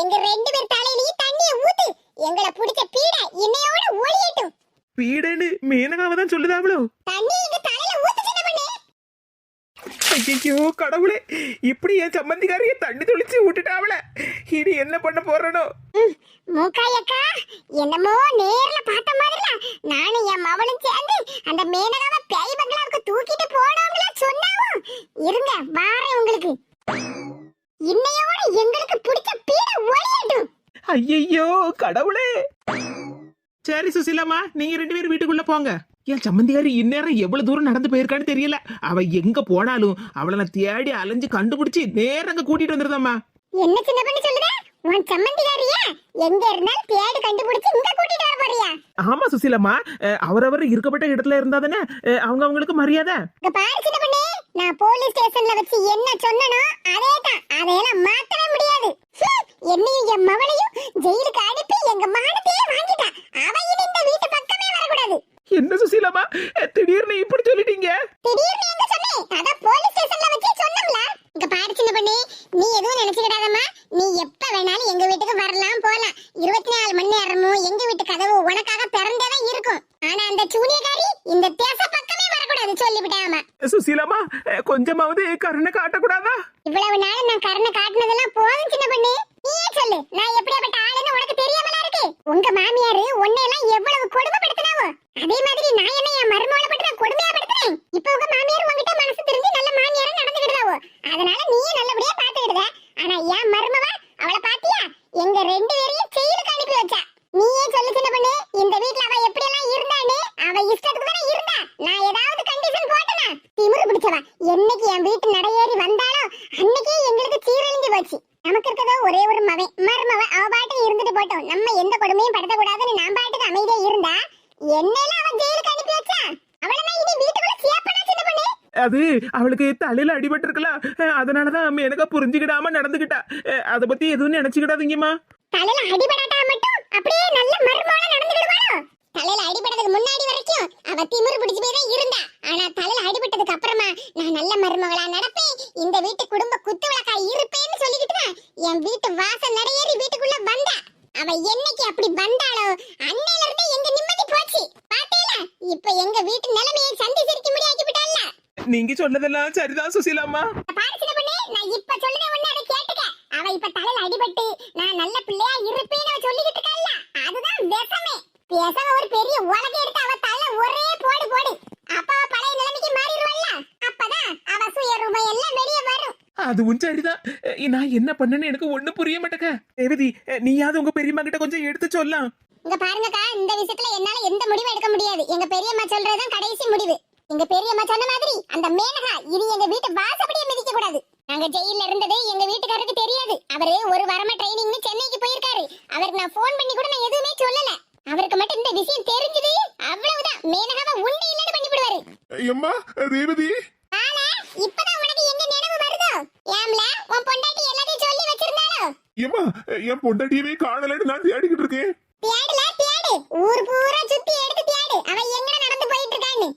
எங்க ரெண்டு பேர் தலையிலயும் தண்ணிய ஊத்து. எங்களை பிடிச்ச பீட இன்னையோட ஒளியட்டும். பீடன்னு மேனகாவை தான் சொல்லுதாவளோ? தண்ணி எங்க தலையில ஊத்து சின்ன பண்ணு? ஐயோ கடவுளே இப்படி என் சம்மந்திக்காரிய தண்ணி தொளிச்சு விட்டுட்டாவல இனி என்ன பண்ண போறனோ? மூக்காயக்கா என்னமோ நேர்ல பார்த்த மாதிரில நானும் என் மவளும் சேர்ந்து அந்த மேனகாவை பேய் பங்களாவுக்கு தூக்கிட்டு போனோம்ல சொன்னாவும். இருங்க வாரேன் உங்களுக்கு. இன்னையோட எங்களுக்கு பிடிச்ச பீட ஒளியட்டும். ஐயையோ கடவுளே. சரி சுசிலாமா நீங்க ரெண்டு பேரும் வீட்டுக்குள்ள போங்க. என் சம்மந்திக்காரி இந்நேரம் எவ்வளவு தூரம் நடந்து போயிருக்கான்னு தெரியல. அவ எங்க போனாலும் அவளை நான் தேடி அலைஞ்சு கண்டுபிடிச்சு நேரம் அங்க கூட்டிட்டு வந்துருதாம்மா. என்ன சின்ன பண்ணி சொல்லுத? உன் சம்மந்திகாரியா எங்க இருந்தாலும் தேடி கண்டுபிடிச்சு இங்க கூட்டிட்டு வர போறியா? ஆமா சுசிலம்மா. அவரவர் இருக்கப்பட்ட இடத்துல இருந்தா தானே அவங்க அவங்களுக்கு மரியாதை? இங்க பாரு சின்ன பண்ணி நான் போலீஸ் ஸ்டேஷன்ல வச்சு என்ன சொன்னனோ அதே தான் அதையெல்லாம் மாத்தவே முடியாது. என்னையும் என் மவளையும் ஜெயிலுக்கு அனுப்பி எங்க மானத்தையே வாங்கிட்டா. அவ இனி இந்த வீட்டு பக்கமே வரக்கூடாது. என்ன சுசிலம்மா? திடீர்னு இப்படி சொல்லிட்டீங்க? திடீர்னு எங்க சொன்னேன் அதான் போலீஸ் ஸ்டேஷன்ல வச்சு சொன்னோம்ல இங்க பாரு சின்ன பண்ணி நீ எதுவும் நினைச்சுக்கிடாதம்மா நீ எப்ப வேணாலும் எங்க வீட்டுக்கு வரலாம் போலாம் இருபத்தி நாலு மணி நேரமும் எங்க வீட்டு கதவு உனக்காக திறந்தே இருக்கும் ஆனா அந்த சூனியக்காரி இந்த தேச பக்கமே வரக்கூடாது சொல்லிவிட்டாம சுசிலம்மா அஹ், கொஞ்சமாவது கருணை காட்டக்கூடாதா இவ்வளவு நாள் நான் கருணை காட்டினதெல்லாம் போதும் சின்ன பண்ணி நீயே சொல்லு நான் எப்படியாப்பட்ட ஆளுன்னு உனக்கு தெரியாமலா இருக்கு உங்க மாமியாரு உன்னை எல்லாம் எவ்வளவு கொடுமைப்படுத்தினாவோ அதே மாதிரி நான் என்ன என் மருமகளை பற்றி நான் கொடுமையா படுத்துறேன் இப்போ உங்க மாமியார் உங்ககிட்ட மனசு தெரிஞ்சு நல்ல மாமியாரா நடந்துக்கிட்டாவோ அதனால நீயே நல்லபடியா பாத்துக்கிடுத ஆனா என் மருமவ அவளை பாத்தியா எங்க ரெண்டு பேரையும் ஜெயிலுக்கு அனுப்பி வச்சா நீயே சொல்லு சின்ன பண்ணு இந்த வீட்ல அவ எப்படி எல்லாம் இருந்தான்னு அவ இஷ்டத்துக்கு தானே இருந்தா நான் ஏதாவது கண்டிஷன் போட்டனா திமிரு பிடிச்சவா என்னைக்கு என் வீட்டு நடையேறி வந்தாலோ அன்னைக்கே எங்களுக்கு சீரழிஞ்சு போச்சு நமக்கு இருக்கதோ ஒரே ஒரு மவன் மருமவ அவ பாட்டுக்கு இருந்துட்டு போட்டோம் நம்ம எந்த கொடுமையும் படுத்தக்கூடாதுன்னு நான் பாட்டுக்கு அமைதியா இருந்தா என்னெல்லாம் அவன் ஜெயிலுக்கு அனுப்பி வச்சா அவளை நான் இனி வீட்டுக்குள்ள சேப்பனா சின்ன பண்ணு அது அவளுக்கு தலையில அடிபட்டு இருக்கலாம் அதனாலதான் எனக்கு புரிஞ்சுக்கிடாம நடந்துகிட்டா அத பத்தி எதுவும் நினைச்சுக்கிடாதீங்கம்மா. தலையில அடிபடாட்டா மட்டும் அப்படியே நல்ல மர்மோல நடந்துடுவாளோ தலையில அடிபட்டதுக்கு முன்னாடி வரைக்கும் அவ திமிரு பிடிச்சு போய் தான் இருந்தா. ஆனா தலையில அடிபட்டதுக்கு அப்புறமா நான் நல்ல மருமகளா நடப்பேன். இந்த வீட்டு குடும்ப குத்து விளக்கா இருப்பேன்னு சொல்லிக்கிட்டு தான் என் வீட்டு வாசல் நடையேறி வீட்டுக்குள்ள வந்தா. அவ என்னைக்கு அப்படி வந்தாளோ அன்னையில இருந்தே எங்க நிம்மதி போச்சு. பாத்தீங்களா இப்ப எங்க வீட்டு நிலைமையை சந்தி சிரிக்க முடியாக்கி விட்டால நீங்க சொன்னதெல்லாம் சரிதான் பொண்ணு, நான் இப்ப சொல்லுறேன் ஒண்ணு அதை கேட்டுக்க. அவ இப்ப தலையில அடிபட்டு, நான் நல்ல பிள்ளையா இருப்பேன்னு அவ சொல்லிக்கிட்டு இருக்கால்ல, அதுதான் விஷமே. பேசாம ஒரு பெரிய உலகை எடுத்து அவ தலையில ஒரே போடு போடு. அப்ப அவ பழைய நிலைமைக்கு மாறிடுவாள்ல. அப்பதான் அவ எல்லாம் வெளிய வரும். அதுவும் சரிதான் நான் என்ன பண்ணேன்னு எனக்கு ஒண்ணு புரிய மாட்டேக்க தேவதி நீயாவது உங்க பெரியம்மா கிட்ட கொஞ்சம் எடுத்து சொல்லலாம் இங்க பாருங்கக்கா, இந்த விஷயத்துல என்னால எந்த முடிவும் எடுக்க முடியாது. எங்க பெரியம்மா சொல்றதுதான் கடைசி முடிவு. எங்க பெரியம்மா சொன்ன மாதிரி அந்த மேனகா இனி எங்க வீட்டு வாசப்படியே மிதிக்க கூடாது. நாங்க ஜெயில இருந்தது எங்க வீட்டுக்காரருக்கு தெரியாது. அவரு ஒரு வாரமா ட்ரைனிங்னு சென்னைக்கு போயிருக்காரு. அவருக்கு நான் ஃபோன் பண்ணி கூட நான் எதுவுமே சொல்லல. அவருக்கு மட்டும் இந்த விஷயம் தெரிஞ்சது அவ்வளவுதான். மேனகாவை உண்டு இல்லன்னு பண்ணி விடுவாரு எம்மா ரேவதி? ஆனா இப்பதான் உனக்கு எங்க நினைவு வருதோ? ஏம்ல உன் பொண்டாட்டி எல்லாத்தையும் சொல்லி வச்சிருந்தாலோ? எம்மா என் பொண்டாட்டியவே காணலன்னு நான் தேடிக்கிட்டு இருக்கேன் தேடுல தேடு ஊர் பூரா சுத்தி எடுத்து தேடு அவ எங்க நடந்து போயிட்டு இருக்கான்னு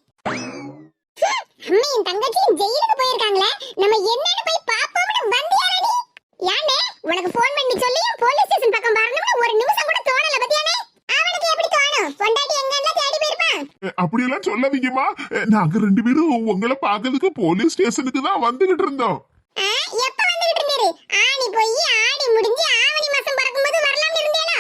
ஹம், அம்மையும் தங்கச்சியும் ஜெயிலுக்கு போயிருக்காங்களே நம்ம என்னன்னு போய் பாப்போம்னு வந்தியாடா நீ யானே உனக்கு ஃபோன் பண்ணி சொல்லியும் போலீஸ் ஸ்டேஷன் பக்கம் வரணும்னு ஒரு நிமிஷம் கூட தோணல பத்தியானே அவனுக்கு எப்படி தோணும் பொண்டாட்டி எங்க தேடி போயிருப்பான் அப்படியெல்லாம் சொல்லாதீங்கம்மா. நாங்க ரெண்டு பேரும் உங்களை பாக்குறதுக்கு போலீஸ் ஸ்டேஷனுக்கு தான் வந்துகிட்டு இருந்தோம். ஆ, எப்ப வந்துகிட்டு இருந்தாரு? ஆணி போய் ஆடி முடிஞ்சு ஆவணி மாசம் பிறக்கும்போது வரலாம்னு இருந்தேனோ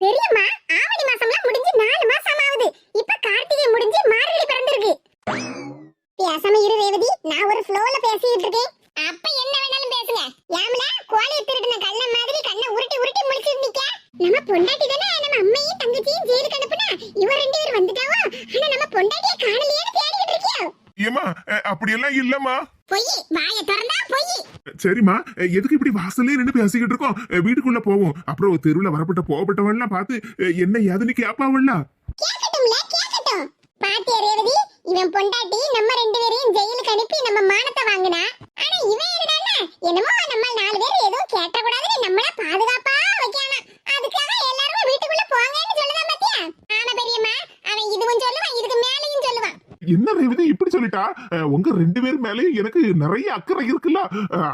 பெரியம்மா ஆவணி மாசம்லாம் முடிஞ்சு நாலு மாசம் ஆகுது. இப்ப கார்த்திகை முடிஞ்சு மார்கழி பிறந்திருக்கு. பேசாம இரு ரேவதி. நான் ஒரு ஃப்ளோல பேசிட்டு இருக்கேன். அப்ப என்ன வேணாலும் பேசுங்க. யாமல கோழைய திருடின கள்ள மாதிரி கண்ணை உருட்டி உருட்டி முழிச்சிட்டு நிக்க. நம்ம பொண்டாட்டி தானே? அம்மையும் தங்கச்சியும் ஜெயிலுக்கு அனுப்புனா இவ ரெண்டு பேர் வந்துட்டாவோ? ஆனா நம்ம பொண்டாட்டிய காணலையேன்னு தேடிக்கிட்டு இருக்கியோ? ஏமா அப்படியெல்லாம் இல்லம்மா. பொய். வாய திறந்தா பொய். சரிம்மா எதுக்கு இப்படி வாசல்லே நின்று பேசிக்கிட்டு இருக்கோம்? வீட்டுக்குள்ள போவோம். அப்புறம் தெருவுல வரப்பட்ட போகப்பட்டவன்லாம் பார்த்து என்ன ஏதுன்னு கேப்பாவல்ல கேட்கட்டும்ல கேட்கட்டும் பாத்தியா ரேவதி இவன் பொண்டாட்டி நம்ம ரெண்டு பேரையும் ஜெயிலுக்கு அனுப்பி நம்ம மானத்தை வாங்கினா? ஆனா இவன் என்னமோ நம்ம நாலு பேர் எதுவும் கேட்ட கூடாதுன்னு நம்மள பாதுகாப்பா வைக்கானா அதுக்காக எல்லாரும் வீட்டுக்குள்ள போங்கன்னு சொல்லுதான் பாத்தியா? ஆமா பெரியம்மா அவன் இதுவும் சொல்லுவான் இதுக்கு மேலையும் சொல்லுவான். என்ன ரேவதி இப்படி சொல்லிட்டா? உங்க ரெண்டு பேர் மேலயும் எனக்கு நிறைய அக்கறை இருக்குல்ல.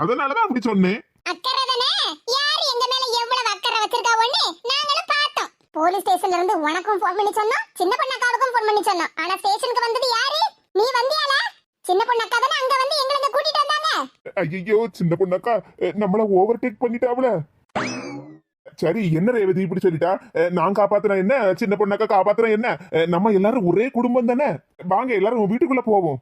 அதனாலதான் அப்படி சொன்னேன். அக்கறை தானே? யாரு எங்க மேல எவ்வளவு அக்கறை வச்சிருக்கா ஒண்ணு நாங்களும் பார்த்தோம். போலீஸ் ஸ்டேஷன்ல இருந்து உனக்கும் ஃபோன் பண்ணி சொன்னோம் சின்ன பொண்ணாக்காவுக்கும் ஃபோன் பண்ணி சொன்னோம். ஆனா ஸ்டேஷனுக்கு வந்தது யாரு? நீ வந்தியால சின்ன பொண்ணக்கா தானே அங்க வந்து எங்களை கூட்டிட்டு வந்தாங்க? ஐயோ சின்ன பொண்ணாக்கா நம்மள ஓவர் டேக் பண்ணிட்டாவல. சரி என்ன ரேவதி இப்படி சொல்லிட்டா? நான் காப்பாத்துறேன் என்ன? சின்ன பொண்ணாக்கா காப்பாத்துறேன் என்ன? நம்ம எல்லாரும் ஒரே குடும்பம் தானே? வாங்க எல்லாரும் வீட்டுக்குள்ள போவோம்.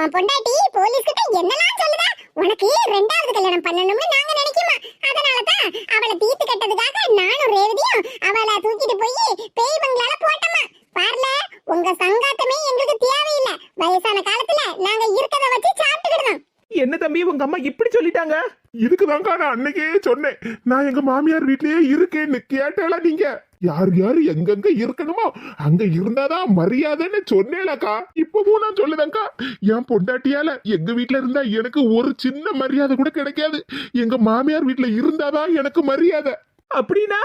உன் பொண்டாட்டி போலீஸ் கிட்ட என்னலாம் சொல்லுதா? உனக்கு ரெண்டாவது கல்யாணம் பண்ணணும்னு நாங்க அதனால தான் அவளை தீத்து கட்டதுக்காக நானும் ரேவதியும் அவளை தூக்கிட்டு போய் பேய் பங்களால போட்டோமா. பாருல உங்க சங்காத்தமே எங்களுக்கு தேவையில்லை. வயசான காலத்துல நாங்க இருக்கத வச்சு சாப்பிட்டுக்கிடணும். என்ன தம்பி உங்க அம்மா இப்படி சொல்லிட்டாங்க? இதுக்குதான்க்கா நான் அன்னைக்கே சொன்னேன். நான் எங்க மாமியார் வீட்லயே இருக்கேன்னு கேட்டால நீங்க? யார் யாரு எங்கெங்க இருக்கணுமோ அங்க இருந்தாதான் மரியாதைன்னு சொன்னேலக்கா இப்பவும் நான் என் பொண்டாட்டியால எங்க வீட்ல இருந்தா எனக்கு ஒரு சின்ன மரியாதை கூட கிடைக்காது. எங்க மாமியார் வீட்ல இருந்தாதான் எனக்கு மரியாதை. அப்படின்னா?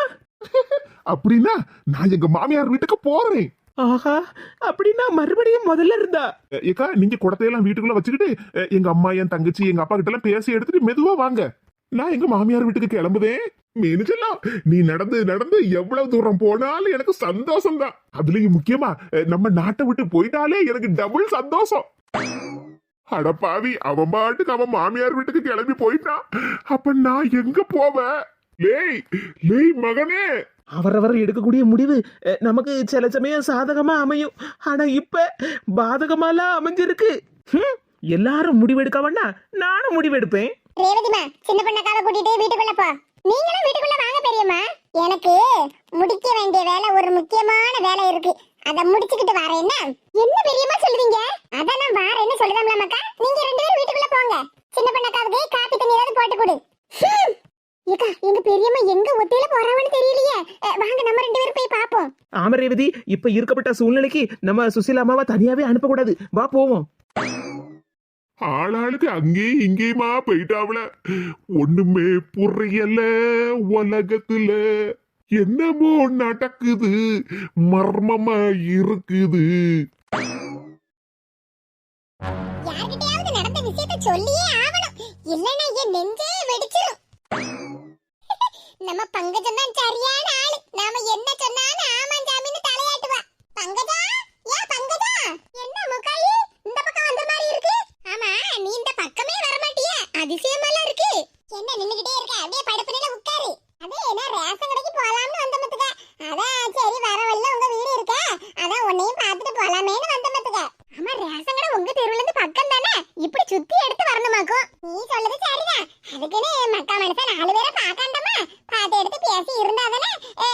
அப்படின்னா நான் எங்க மாமியார் வீட்டுக்கு போறேன். ஆஹா அப்படின்னா மறுபடியும் முதல்ல இருந்தா? ஏக்கா நீங்க குடத்தையெல்லாம் வீட்டுக்குள்ள வச்சுக்கிட்டு எங்க அம்மா என் தங்கச்சி எங்க அப்பா கிட்ட எல்லாம் பேசி எடுத்துட்டு மெதுவா வாங்க. நான் எங்க மாமியார் வீட்டுக்கு கிளம்புதேன். மேனிச்செல்லாம் நீ நடந்து நடந்து எவ்வளவு தூரம் போனாலும் எனக்கு சந்தோஷம் தான் அதுலயும் முக்கியமா நம்ம நாட்டை விட்டு போயிட்டாலே எனக்கு டபுள் சந்தோஷம். அடப்பாவி அவன் பாட்டுக்கு அவன் மாமியார் வீட்டுக்கு கிளம்பி போயிட்டான் அப்ப நான் எங்க போவேன்? லேய் லேய் மகனே. அவரவர் எடுக்கக்கூடிய முடிவு நமக்கு சில சமயம் சாதகமா அமையும். ஆனா இப்ப பாதகமாலாம் அமைஞ்சிருக்கு. ஹம், எல்லாரும் முடிவெடுக்க வேணா நானும் முடிவெடுப்பேன். ரேவதிமா சின்ன பொண்ணக்காவை கூட்டிட்டு வீட்டுக்குள்ள போ. நீங்களும் வீட்டுக்குள்ள வாங்க பெரியம்மா. எனக்கு முடிக்க வேண்டிய வேலை ஒரு முக்கியமான வேலை இருக்கு. அத முடிச்சுக்கிட்டு வரேன் என்ன என்ன பெரியம்மா சொல்லுவீங்க அத நான் வாரேன்னு சொல்லுதாம்ல மக்கா நீங்க ரெண்டு பேரும் வீட்டுக்குள்ள போங்க. சின்ன பண்ணக்காவுக்கு காப்பி தண்ணி ஏதாவது போட்டு கொடு. ஏக்கா எங்க பெரியம்மா எங்க ஒத்தையில போறாங்கன்னு தெரியலையே. வாங்க நம்ம ரெண்டு பேரும் போய் பாப்போம். ஆமா ரேவதி இப்ப இருக்கப்பட்ட சூழ்நிலைக்கு நம்ம சுசீலா அம்மாவை தனியாவே அனுப்பக்கூடாது. வா போவோம். ஆளாளுக்கு அங்கேயும் இங்கேயுமா போயிட்டாவல ஒண்ணுமே புரியல உலகத்துல. என்னமோ நடக்குது. மர்மமா இருக்குது. யார்கிட்டயாவது நடந்த விஷயத்தை சொல்லியே ஆகணும். இல்லைன்னா என் நெஞ்சே வெடிச்சிரும். நம்ம பங்கஜம் தான் சரியான ஆளு. நாம என்ன சொன்னாலும் ஆமாம் ஜாமின்னு தலையாட்டுவா பங்கஜா யா பங்கஜா என்ன முக்காயி இந்த பக்கம் வந்த மாதிரி இருக்கு ஆமா நீ இந்த பக்கமே வர மாட்டியா அதிசயமாலாம் இருக்கு என்ன நின்னுகிட்டே இருக்க அப்படியே படுப்புல உட்காரு அதே நான் ரேஷன் கடைக்கு போலாம்னு வந்த மத்துக்க அதான் சரி வர வழியில உங்க வீடு இருக்க அதான் உன்னையும் பார்த்துட்டு போலாமேன்னு வந்த மத்துக்க ஆமா ரேஷன் கடை உங்க தெருவுல இருந்து பக்கம் தானே இப்படி சுத்தி எடுத்து வரணுமாக்கும் நீ சொல்றது சரிதான் அதுக்குன்னு மக்கா மனச நாலு பேரை பார்க்காண்டமா மனசு எடுத்து இருந்தா தானே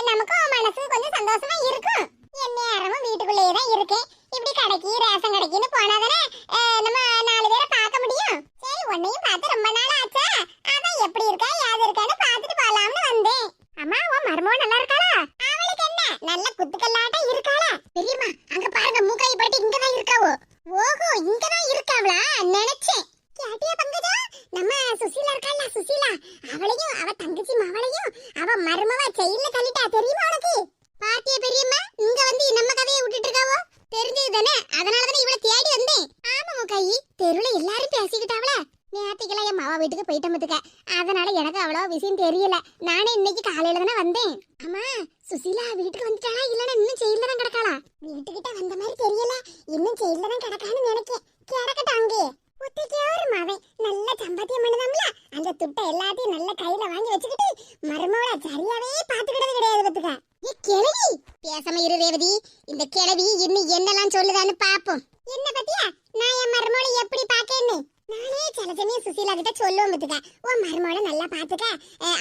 நமக்கும் மனசு கொஞ்சம் சந்தோஷமா இருக்கும் என் நேரமும் வீட்டுக்குள்ளேயே தான் இருக்கேன் இப்படி கடைக்கு ரேஷன் கடைக்குன்னு போனாதானே அஹ், நம்ம நாலு பேரை பார்க்க முடியும் சரி உன்னையும் பார்த்து ரொம்ப நாள் ஆச்சா அதான் எப்படி இருக்கா யாது இருக்கான்னு பார்த்துட்டு போலாம்னு வந்தேன் அம்மா உன் மருமோ நல்லா இருக்காளா அவளுக்கு என்ன நல்ல குத்துக்கல்லாட்டம் இருக்காளா பெரியம்மா அங்க பாருங்க மூக்காய் பாட்டி இங்கதான் இருக்காவோ ஓஹோ இங்கதான் இருக்காவளா நினைச்சேன் கேட்டியா பங்கஜா நம்ம சுசீலா இருக்காளா சுசீலா அவளையும் அவ தங்கச்சி மவளையும் அவ மருமவ செயல்ல தள்ளிட்டா தெரியுமா உனக்கு பாத்தியா பெரியம்மா இங்க வந்து நம்ம கதையை விட்டுட்டு இருக்காவோ தெரிஞ்சது தானே அதனால தானே இவளை தேடி வந்தேன் ஆமா முக்காயி தெருவுல எல்லாரும் பேசிக்கிட்டாவல நேத்திக்கெல்லாம் என் மாவா வீட்டுக்கு போயிட்ட மத்துக்க அதனால எனக்கு அவ்வளோ விஷயம் தெரியல நானே இன்னைக்கு காலையில தானே வந்தேன் அம்மா சுசீலா வீட்டுக்கு வந்துட்டாளா இல்லனா இன்னும் ஜெயில தான் கிடக்காளா வீட்டுக்கிட்ட வந்த மாதிரி தெரியல இன்னும் ஜெயில தான் கிடக்கான்னு நினைக்கேன் கிடக்கட்டும் அங்கே ஒத்தைக்கே ஒரு மவன் நல்ல சம்பாத்தியம் பண்ணுதாம்ல அந்த துட்டை எல்லாத்தையும் நல்ல கையில வாங்கி வச்சுக்கிட்டு மருமவள சரியாவே பாத்துக்கிட்டது கிடையாது பத்துக்க ஏ கிழவி பேசாம இரு ரேவதி இந்த கிழவி இன்னும் என்னெல்லாம் சொல்லுதான்னு பாப்போம். என்ன பத்தியா? நான் என் மருமவளை எப்படி பாக்கேன்னு நானே சில சமயம் சுசீலா கிட்ட சொல்லுவோம் பத்துக்க. உன் மருமவளை நல்லா பாத்துக்க.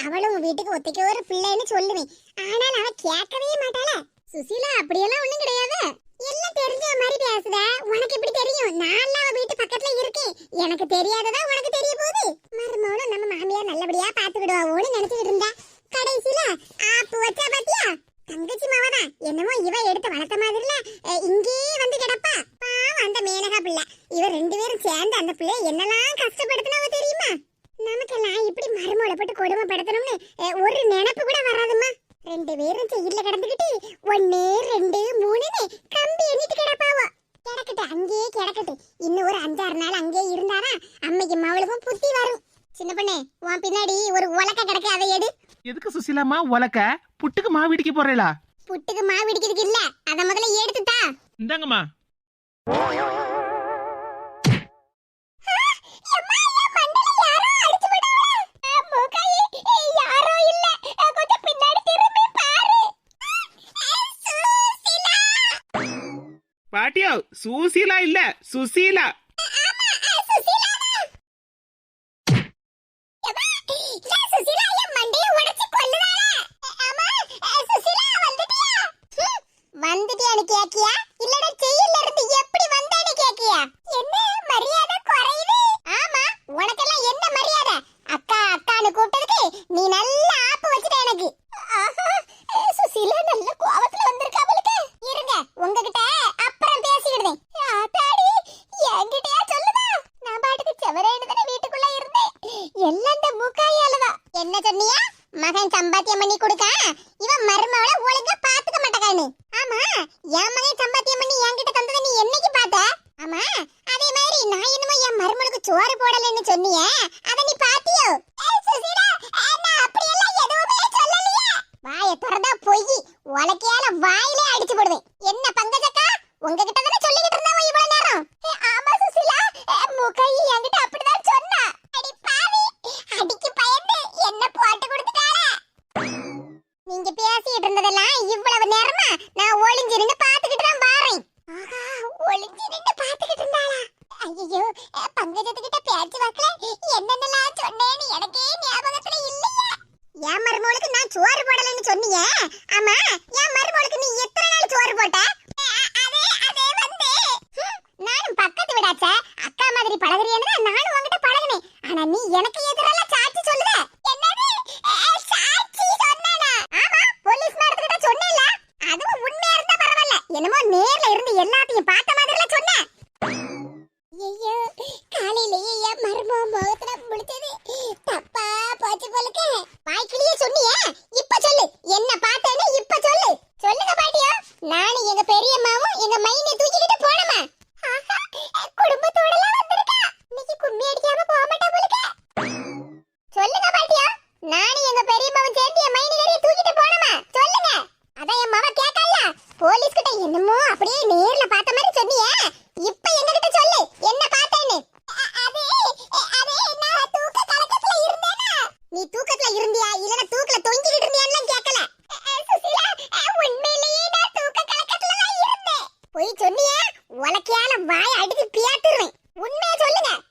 அவளும் உன் வீட்டுக்கு ஒத்தைக்க ஒரு பிள்ளைன்னு சொல்லுவேன். ஆனால் அவ கேட்கவே மாட்டாள. சுசீலா அப்படியெல்லாம் ஒண்ணும் கிடையாது. எல்லாம் தெரிஞ்ச மாதிரி பேசுத? உனக்கு எப்படி தெரியும்? நான் அவ வீட்டு பக்கத்துல இருக்கேன். எனக்கு தெரியாததா உனக்கு தெரிய போகுது? மருமகளும் நம்ம மாமியார் நல்லபடியா பாத்துக்கிடுவாவோன்னு நினைச்சிட்டு இருந்தா. கடைசியில ஆப்பு வச்சா பாத்தியா? தங்கச்சி மாவதான். என்னமோ இவ எடுத்து வளர்த்த மாதிரில இங்கேயே வந்து கிடப்பா. பாவம் அந்த மேனகா பிள்ளை. இவ ரெண்டு பேரும் சேர்ந்து அந்த பிள்ளைய என்னெல்லாம் கஷ்டப்படுத்தினாவ தெரியுமா? நமக்கெல்லாம் இப்படி மருமலை போட்டு கொடுமைப்படுத்தணும்னு ஒரு நினைப்பு கூட வராதுமா ரெண்டு பேரும் செய்யல கிடந்துக்கிட்டு ஒன்னு ரெண்டு மூணுன்னு கம்பி எண்ணிட்டு கிடப்பாவோ. கிடக்கட்டு அங்கேயே கிடக்கட்டு. இன்னும் ஒரு அஞ்சாறு நாள் அங்கேயே இருந்தாரா அம்மைக்கு மவளுக்கும் புத்தி வரும். சின்ன பொண்ணு உன் பின்னாடி ஒரு உலக்க கிடக்கு அதை எடு. எதுக்கு சுசிலாமா உலக்க? புட்டுக்கு மாவு இடிக்க போறேளா? புட்டுக்கு மாவு இடிக்கிறதுக்கு இல்ல. அத முதல்ல எடுத்து தா. இந்தாங்கம்மா. பாட்டியோ சுசீலா இல்ல சுசீலா. உலக்கையால வாயில ஆமா என் மருமகளுக்கு நீ எத்தனை நாள் சோறு போட்ட? எங்க பெரியம்மாவும் எங்க மைனி வழக்கையால வாய் அடிச்சு பியாத்துருவேன். உண்மையை சொல்லுங்க.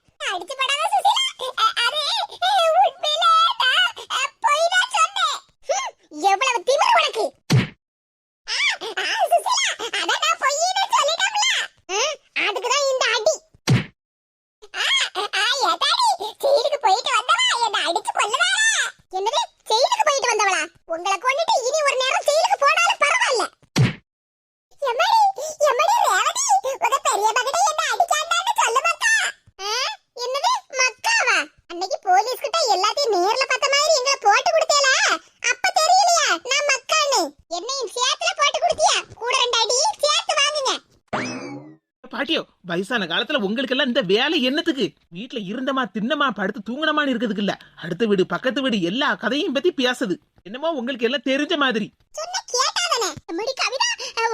வயசான காலத்துல உங்களுக்கெல்லாம் இந்த வேலை என்னத்துக்கு? வீட்டுல இருந்தமா தின்னமா படுத்து தூங்கினமான்னு இருக்கிறதுக்கு இல்ல. அடுத்த வீடு பக்கத்து வீடு எல்லா கதையும் பத்தி பேசுது. என்னமோ உங்களுக்கு எல்லாம் தெரிஞ்ச மாதிரி.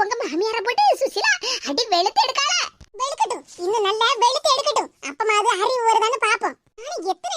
உங்க மாமியார போட்டு சுசிலா அடி எடுக்காத வெளுக்கட்டும். இன்னும் நல்லா வெளுத்து எடுக்கட்டும். அப்பமாவது அறிவு வருதான்னு பாப்போம். ஆனா எத்தனை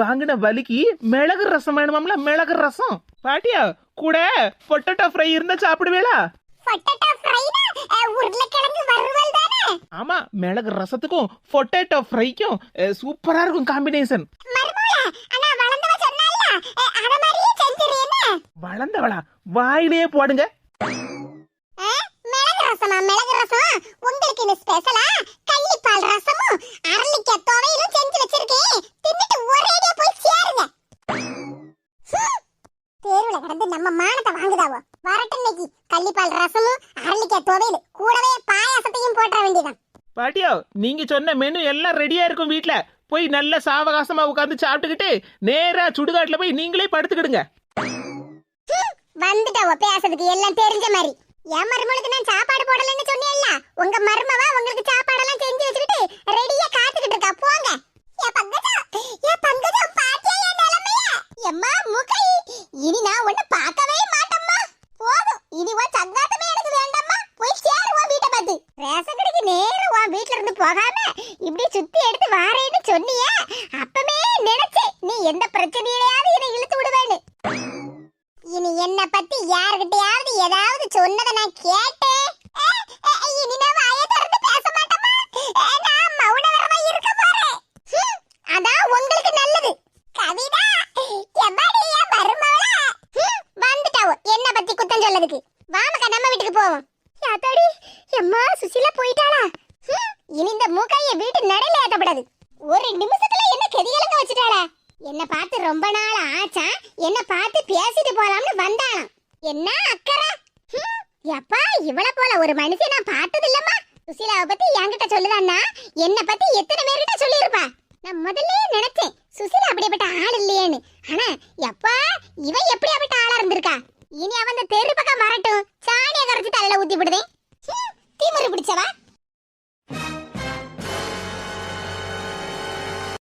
வாங்கின வலிக்கு மிளகு ரசம் வேணுமாம்ல? மிளகு ரசம். பாட்டியா கூட பொட்டேட்டோ ஃப்ரை இருந்தா தானே? ஆமா மிளகு ரசத்துக்கும் பொட்டேட்டோ ஃப்ரைக்கும் சூப்பரா இருக்கும் காம்பினேஷன். வளர்ந்தவளா? வாயிலே போடுங்க. ரசம். உங்களுக்கு இது ஸ்பெஷலா கள்ளிப்பால் ரசமும் அரளிக்காய் துவையிலும் செஞ்சு வச்சிருக்கேன். தின்னுட்டு ஒரேடியா போய் சேருங்க. தெருவுல கிடந்து நம்ம மானத்தை வாங்குதாவோ? வரட்டும் இன்னைக்கு. கள்ளிப்பால் ரசமும் அரளிக்காய் துவையல் கூடவே பாயாசத்தையும் போட்ட வேண்டியதான் பாட்டியோ நீங்க சொன்ன மெனு எல்லாம் ரெடியா இருக்கும் வீட்ல. போய் நல்ல சாவகாசமா உட்காந்து சாப்பிட்டுக்கிட்டு நேரா சுடுகாட்டுல போய் நீங்களே படுத்துக்கிடுங்க. வந்துட்டாவோ பேசுறதுக்கு? எல்லாம் தெரிஞ்ச மாதிரி. என் மருமகளுக்கு நான் சாப்பாடு போடலன்னு சொன்னேன்ல. உங்க மருமவா உங்களுக்கு சாப்பாடெல்லாம் செஞ்சு வச்சுக்கிட்டு ரெடியா காத்துக்கிட்டு இருக்கா. போங்க. ஏ பங்கஜா ஏ பங்கஜா பாத்தியா என் நிலைமைய? எம்மா முகை இனி நான் உன்னை பார்க்கவே மாட்டம்மா. போதும். இனி உன் சங்காத்தமே எனக்கு வேண்டாம்மா. போய் சேரு உன் வீட்டை பார்த்து. ரேஷன் கடைக்கு நேரா உன் வீட்ல இருந்து போகாம இப்படி சுத்தி எடுத்து வாரேன்னு சொன்னியே. ஒரு நிமிஷத்துல என்ன கெதிகலங்க வச்சுட்டாள? என்ன பார்த்து ரொம்ப நாள் ஆச்சா? என்ன பார்த்து பேசிட்டு போலாம்னு வந்தாளாம். என்ன அக்கறை? எப்பா இவள போல ஒரு மனுஷன் நான் பார்த்தது இல்லம்மா சுசீலாவை பத்தி என்கிட்ட சொல்லுதான்னா என்ன பத்தி எத்தனை பேர்கிட்ட சொல்லியிருப்பா? நான் முதல்ல நினைச்சேன் சுசீலா அப்படிப்பட்ட ஆள் இல்லையேன்னு. ஆனா எப்பா இவ எப்படியாப்பட்ட ஆளா இருந்திருக்கா? இனி அவன் தெரு பக்கம் வரட்டும். சாணியை கரைச்சு தலையில ஊத்தி விடுதேன். தீமுறை பிடிச்சவா?